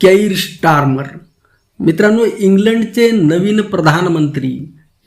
केईर Starmer. मित्रांनो इंग्लंडचे नवीन प्रधानमंत्री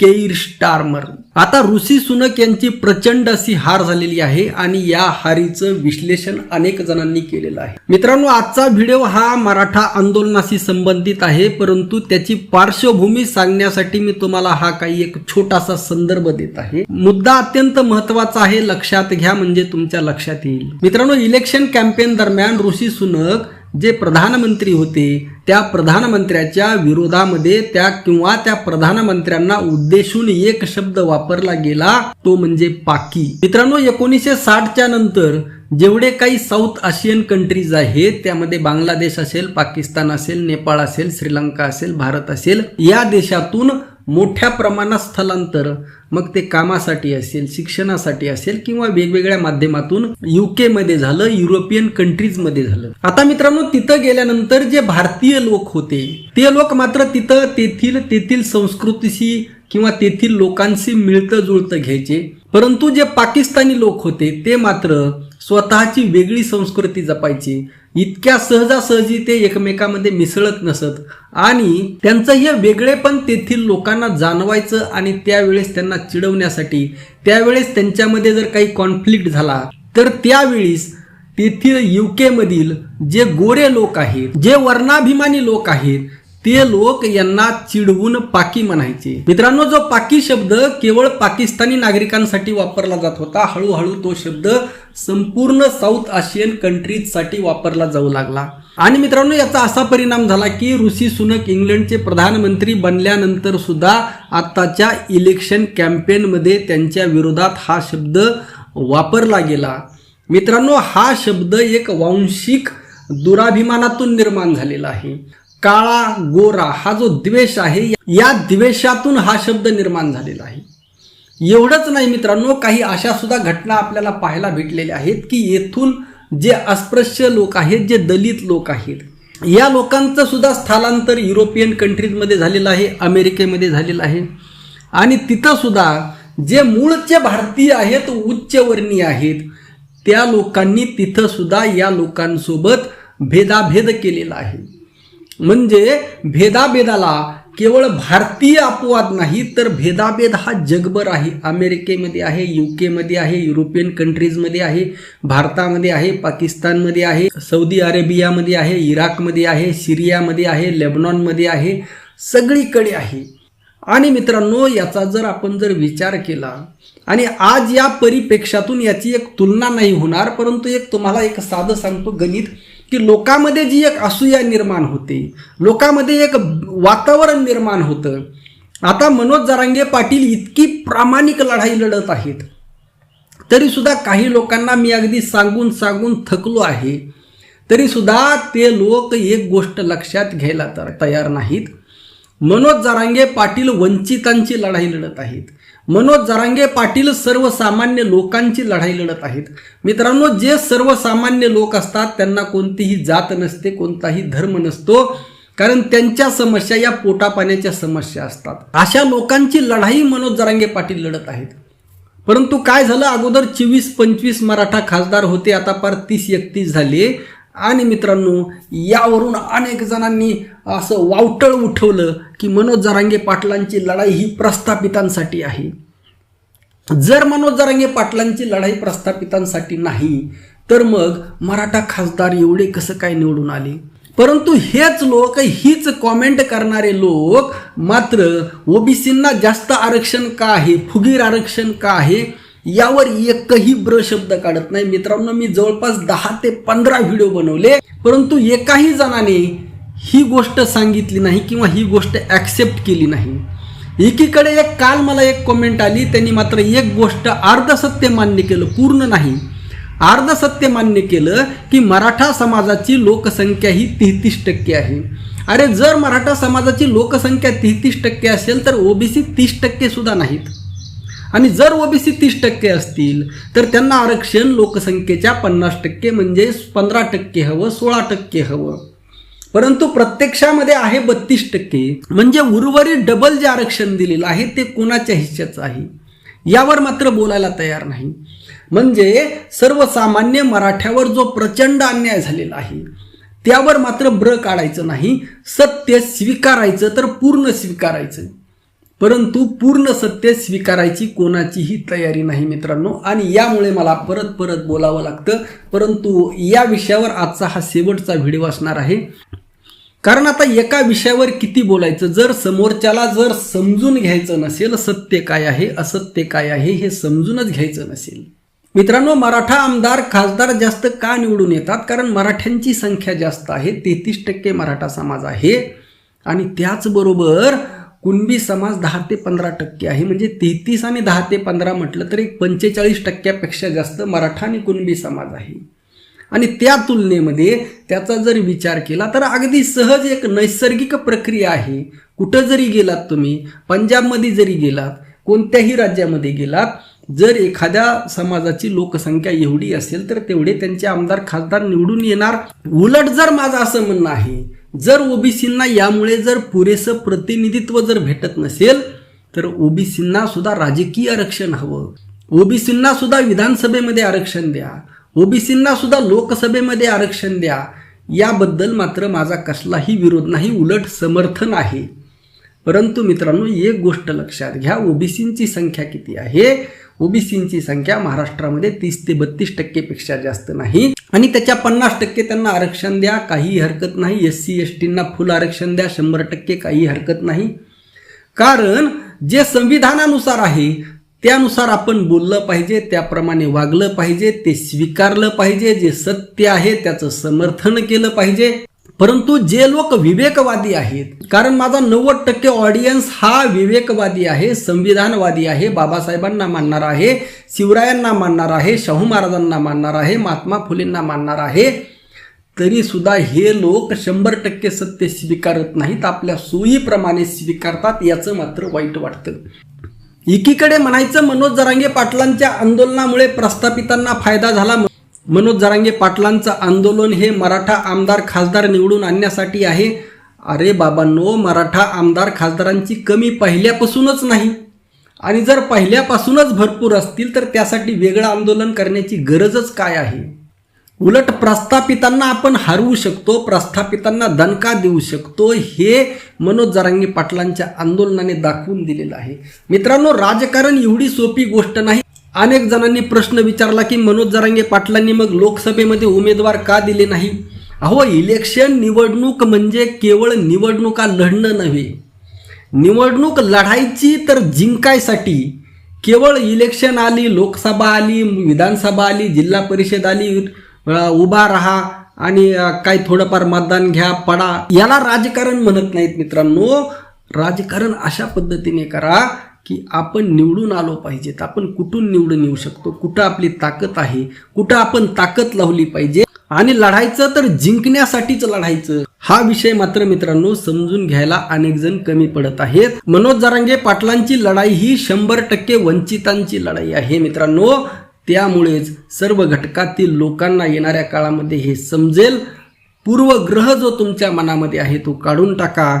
केईर Starmer. आता ऋषी सुनक यांची प्रचंड अशी हार झालेली आहे आणि या हारीचं विश्लेषण अनेक जणांनी केलेलं आहे. मित्रांनो आजचा व्हिडिओ हा मराठा आंदोलनाशी संबंधित आहे परंतु त्याची पार्श्वभूमी सांगण्यासाठी मी तुम्हाला हा काही एक छोटासा संदर्भ देत आहे. मुद्दा अत्यंत महत्त्वाचा आहे लक्षात घ्या म्हणजे तुमच्या लक्षात येईल. मित्रांनो इलेक्शन कॅम्पेन दरम्यान ऋषी सुनक जे प्रधानमंत्री होते त्या प्रधानमंत्र्याच्या विरोधामध्ये त्या किंवा त्या प्रधानमंत्र्यांना उद्देशून एक शब्द वापरला गेला तो म्हणजे पाकी. मित्रांनो एकोणीसशे साठच्या नंतर जेवढे काही साऊथ आशियन कंट्रीज आहेत त्यामध्ये बांगलादेश असेल पाकिस्तान असेल नेपाळ असेल श्रीलंका असेल भारत असेल या देशातून मोठ्या प्रमाणात स्थलांतर मग ते कामासाठी असेल शिक्षणासाठी असेल किंवा वेगवेगळ्या माध्यमातून युके मध्ये झालं युरोपियन कंट्रीजमध्ये झालं. आता मित्रांनो तिथं गेल्यानंतर जे भारतीय लोक होते ते लोक मात्र तिथं तेथील तेथील संस्कृतीशी किंवा तेथील लोकांशी मिळतं जुळतं घ्यायचे. परंतु जे पाकिस्तानी लोक होते ते मात्र स्वतःची वेगळी संस्कृती जपायची. इतक्या सहजासहजी ते एकमेकामध्ये मिसळत नसत. आणि त्यांचं हे वेगळेपण तेथील लोकांना जाणवायचं आणि त्यावेळेस त्यांना चिडवण्यासाठी. त्यावेळेस त्यांच्यामध्ये जर काही कॉन्फ्लिक्ट झाला तर त्यावेळेस तेथील युके मधील जे गोरे लोक आहेत जे वर्णाभिमानी लोक आहेत ते लोक यांना चिडवून पाकी म्हणायचे. मित्रांनो जो पाकी शब्द केवळ पाकिस्तानी नागरिकांसाठी वापरला जात होता हळूहळू तो शब्द संपूर्ण साऊथ आशियन कंट्रीजसाठी वापरला जाऊ लागला. आणि मित्रांनो याचा असा परिणाम झाला की ऋषी सुनक इंग्लंडचे प्रधानमंत्री बनल्यानंतर सुद्धा आताच्या इलेक्शन कॅम्पेनमध्ये त्यांच्या विरोधात हा शब्द वापरला गेला. मित्रांनो हा शब्द एक वांशिक दुराभिमानातून निर्माण झालेला आहे. काळा गोरा हा जो द्वेष आहे या द्वेषातून हा शब्द निर्माण झालेला आहे. एवढंच नाही मित्रांनो काही अशा सुद्धा घटना आपल्याला पाहायला भेटलेल्या आहेत की येथून जे अस्पृश्य लोक आहेत जे दलित लोक आहेत या लोकांचं सुद्धा स्थलांतर युरोपियन कंट्रीजमध्ये झालेलं आहे अमेरिकेमध्ये झालेलं आहे. आणि तिथं सुद्धा जे मूळचे भारतीय आहेत उच्चवर्णीय आहेत त्या लोकांनी तिथं सुद्धा या लोकांसोबत भेदाभेद केलेला आहे. म्हणजे भेदाभेदाला केवळ भारतीय अपवाद नाही तर भेदाभेद हा जगभर आहे. अमेरिकेमध्ये आहे युकेमध्ये आहे युरोपियन कंट्रीजमध्ये आहे भारतामध्ये आहे पाकिस्तानमध्ये आहे सौदी अरेबियामध्ये आहे इराकमध्ये आहे सिरियामध्ये आहे लेबनॉनमध्ये आहे सगळीकडे आहे. आणि मित्रांनो याचा जर आपण जर विचार केला आणि आज या परिपेक्षातून याची एक तुलना नाही होणार परंतु एक तुम्हाला एक साधं सांगतो गणित की लोकांमध्ये जी एक असूया निर्माण होते लोकांमध्ये एक वातावरण निर्माण होतं. आता मनोज जरांगे पाटील इतकी प्रामाणिक लढाई लढत आहेत तरीसुद्धा काही लोकांना मी अगदी सांगून सांगून थकलो आहे तरीसुद्धा ते लोक एक गोष्ट लक्षात घ्यायला तर तयार नाहीत. मनोज जरांगे पाटील वंचितांची लढाई लढत आहेत. मनोज जरांगे पाटील सर्वसामान्य लोकांची लढाई लढत आहेत. मित्रांनो जे सर्वसामान्य लोक असतात त्यांना कोणतीही जात नसते कोणताही धर्म नसतो. कारण त्यांच्या समस्या या पोटापाण्याच्या समस्या असतात. अशा लोकांची लढाई मनोज जरांगे पाटील लढत आहेत. परंतु काय झालं? अगोदर चोवीस पंचवीस मराठा खासदार होते आता पार तीस एकतीस झाले. आणि मित्रांनो यावरून अनेक जणांनी असं वावटळ उठवलं की मनोज जरांगे पाटलांची लढाई ही प्रस्थापितांसाठी आहे. जर मनोज जरांगे पाटलांची लढाई प्रस्थापितांसाठी नाही तर मग मराठा खासदार एवढे कसं काय निवडून आले? परंतु हेच लोक हीच कॉमेंट करणारे लोक मात्र ओबीसींना जास्त आरक्षण का आहे फुगीर आरक्षण का आहे यावर एकही ब्र शब्द काढत नाही. मित्रांनो मी जवळपास दहा ते पंधरा व्हिडिओ बनवले परंतु एकाही जणाने ही गोष्ट सांगितली नाही किंवा ही गोष्ट ॲक्सेप्ट केली नाही. एकीकडे एक काल मला एक कॉमेंट आली त्यांनी मात्र एक गोष्ट अर्धसत्य मान्य केलं पूर्ण नाही. अर्धसत्य मान्य केलं की मराठा समाजाची लोकसंख्या ही तेहतीस टक्के आहे. अरे जर मराठा समाजाची लोकसंख्या तेहतीस टक्के असेल तर ओबीसी तीस टक्के सुद्धा नाहीत. आणि जर ओबीसी तीस टक्के असतील तर त्यांना आरक्षण लोकसंख्येच्या पन्नास टक्के म्हणजे पंधरा टक्के हवं सोळा टक्के हवं. परंतु प्रत्यक्षामध्ये आहे बत्तीस टक्के. म्हणजे उर्वरित डबल जे आरक्षण दिलेलं आहे ते कोणाच्या हिश्श्याचं आहे? यावर मात्र बोलायला तयार नाही. म्हणजे सर्वसामान्य मराठ्यावर जो प्रचंड अन्याय झालेला आहे त्यावर मात्र ब्र काढायचं नाही. सत्य स्वीकारायचं तर पूर्ण स्वीकारायचं. परंतु पूर्ण सत्य स्वीकारायची कोणाचीही तयारी नाही मित्रांनो. आणि यामुळे मला परत परत बोलावं लागतं. परंतु या विषयावर आजचा हा शेवटचा व्हिडिओ असणार आहे. कारण आता एका विषयावर किती बोलायचं? जर समोरच्याला जर समजून घ्यायचं नसेल सत्य काय आहे असत्य काय आहे हे समजूनच घ्यायचं नसेल. मित्रांनो मराठा आमदार खासदार जास्त का निवडून येतात? कारण मराठ्यांची संख्या जास्त आहे. तेहतीस टक्के मराठा समाज आहे. आणि त्याचबरोबर कुणबी समाज दहा ते पंधरा टक्के आहे. म्हणजे तेहतीस आणि दहा ते पंधरा म्हटलं तर एक पंचेचाळीस टक्क्यापेक्षा जास्त मराठा आणि कुणबी समाज आहे. आणि त्या तुलनेमध्ये त्याचा जर विचार केला तर अगदी सहज एक नैसर्गिक प्रक्रिया आहे. कुठं जरी गेलात तुम्ही पंजाबमध्ये जरी गेलात कोणत्याही राज्यामध्ये गेलात जर एखाद्या समाजाची लोकसंख्या एवढी असेल तर तेवढे त्यांचे आमदार खासदार निवडून येणार. उलट जर माझं असं म्हणणं आहे जर ओबीसींना यामुळे जर पुरेसं प्रतिनिधित्व जर भेटत नसेल तर ओबीसींना सुद्धा राजकीय आरक्षण हवं. ओबीसींना सुद्धा विधानसभेमध्ये आरक्षण द्या. ओबीसींना सुद्धा लोकसभेमध्ये आरक्षण द्या. याबद्दल मात्र माझा कसलाही विरोध नाही उलट समर्थन आहे. परंतु मित्रांनो एक गोष्ट लक्षात घ्या ओबीसींची संख्या किती आहे? ओबीसींची संख्या महाराष्ट्रामध्ये तीस ते बत्तीस टक्केपेक्षा जास्त नाही. आणि त्याच्या पन्नास टक्के त्यांना आरक्षण द्या काही हरकत नाही. एस सी एस टींना फुल आरक्षण द्या शंभर टक्के काही हरकत नाही. कारण जे संविधानानुसार आहे त्यानुसार आपण बोललं पाहिजे त्याप्रमाणे वागलं पाहिजे ते स्वीकारलं पाहिजे. जे सत्य आहे त्याचं समर्थन केलं पाहिजे. परंतु जे लोक विवेकवादी आहेत कारण माझा नव्वद टक्के ऑडियन्स हा विवेकवादी आहे संविधानवादी आहे बाबासाहेबांना मानणार आहे शिवरायांना मानणार आहे शाहू महाराजांना मानणार आहे महात्मा फुलेंना मानणार आहे तरी सुद्धा हे लोक शंभर टक्के सत्य स्वीकारत नाहीत आपल्या सोयीप्रमाणे स्वीकारतात याचं मात्र वाईट वाटतं. एकीकडे म्हणायचं मनोज जरांगे पाटलांच्या आंदोलनामुळे प्रस्थापितांना फायदा झाला मनोज जरांगे पाटलांचं आंदोलन हे मराठा आमदार खासदार निवडून आणण्यासाठी आहे. अरे बाबांनो मराठा आमदार खासदारांची कमी पहिल्यापासूनच नाही. आणि जर पहिल्यापासूनच भरपूर असतील तर त्यासाठी वेगळं आंदोलन करण्याची गरजच काय आहे? उलट प्रस्थापितांना आपण हरवू शकतो प्रस्थापितांना दणका देऊ शकतो हे मनोज जरांगे पाटलांच्या आंदोलनाने दाखवून दिलेलं आहे. मित्रांनो राजकारण एवढी सोपी गोष्ट नाही. अनेक जणांनी प्रश्न विचारला की मनोज जरांगे पाटलांनी मग लोकसभेमध्ये उमेदवार का दिले नाही? अहो इलेक्शन निवडणूक म्हणजे केवळ निवडणुका लढणं नव्हे. निवडणूक लढायची तर जिंकायसाठी केवळ इलेक्शन आली लोकसभा आली विधानसभा आली जिल्हा परिषद आली उभा राहा आणि काही थोडंफार मतदान घ्या पडा. याला राजकारण म्हणत नाहीत मित्रांनो. राजकारण अशा पद्धतीने करा की आपण निवडून आलो पाहिजेत. आपण कुठून निवडून येऊ शकतो? कुठं आपली ताकद आहे? कुठं आपण ताकद लावली पाहिजे? आणि लढायचं तर जिंकण्यासाठीच लढायचं. हा विषय मात्र मित्रांनो समजून घ्यायला अनेक जण कमी पडत आहेत. मनोज जरांगे पाटलांची लढाई ही शंभर टक्के वंचितांची लढाई आहे मित्रांनो. त्यामुळेच सर्व घटकातील लोकांना येणाऱ्या काळामध्ये हे समजेल. पूर्वग्रह जो तुमच्या मनामध्ये आहे तो काढून टाका.